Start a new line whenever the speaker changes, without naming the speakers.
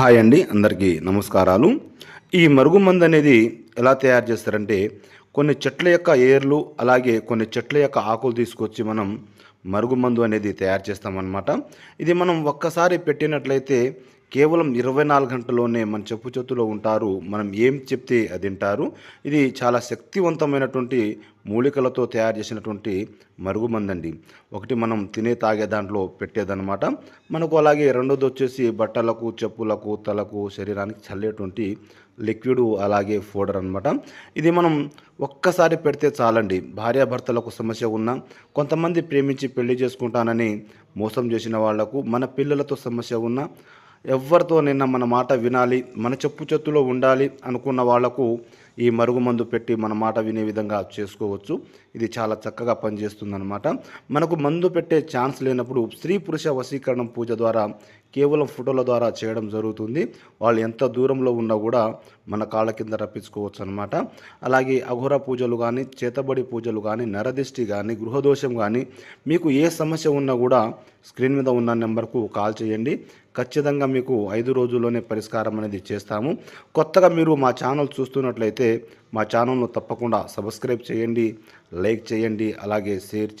Hi అండి అందరికీ నమస్కారాలు. ఈ మరుగుమందు అనేది ఎలా తయారు చేస్తారంటే కొన్ని చెట్ల యొక్క ఏర్లు అలాగే కొన్ని చెట్ల యొక్క ఆకులు తీసుకొచ్చి మనం మరుగుమందు అనేది తయారు చేస్తామన్నమాట. ఇది మనం ఒక్కసారి పెట్టినట్లయితే కేవలం ఇరవై నాలుగు గంటల్లోనే మన చెప్పు చేతులో ఉంటారు. మనం ఏం చెప్తే అది వింటారు. ఇది చాలా శక్తివంతమైనటువంటి మూలికలతో తయారు చేసినటువంటి మరుగుమందండి. ఒకటి మనం తినే తాగే దాంట్లో పెట్టేదన్నమాట. మనకు అలాగే రెండోది వచ్చేసి బట్టలకు చెప్పులకు తలకు శరీరానికి చల్లేటువంటి లిక్విడ్ అలాగే ఫోడర్ అనమాట ఇది మనం ఒక్కసారి పెడితే చాలండి. భార్యాభర్తలకు సమస్య ఉన్నా కొంతమంది ప్రేమించి పెళ్ళి చేసుకుంటానని మోసం చేసిన వాళ్ళకు మన పిల్లలతో సమస్య ఉన్నా ఎవరితో నిన్న మన మాట వినాలి మన చెప్పు చెత్తులో ఉండాలి అనుకున్న వాళ్ళకు ఈ మరుగుమందు పెట్టి మన మాట వినే విధంగా చేసుకోవచ్చు. ఇది చాలా చక్కగా పనిచేస్తుందన్నమాట. మనకు మందు పెట్టే ఛాన్స్ లేనప్పుడు స్త్రీ పురుష వశీకరణం పూజ ద్వారా కేవలం ఫోటోల ద్వారా చేయడం జరుగుతుంది. వాళ్ళు ఎంత దూరంలో ఉన్నా కూడా మన కాళ్ళ కింద రప్పించుకోవచ్చు అనమాట అలాగే అఘోర పూజలు కానీ చేతబడి పూజలు కానీ నరదిష్టి కానీ గృహదోషం కానీ మీకు ఏ సమస్య ఉన్నా కూడా స్క్రీన్ మీద ఉన్న నెంబర్కు కాల్ చేయండి. ఖచ్చితంగా మీకు ఐదు రోజుల్లోనే పరిష్కారం అనేది చేస్తాము. కొత్తగా మీరు మా ఛానల్ చూస్తున్నట్లయితే మా ఛానల్ను తప్పకుండా సబ్స్క్రైబ్ చేయండి లైక్ చేయండి అలాగే షేర్ చేయండి.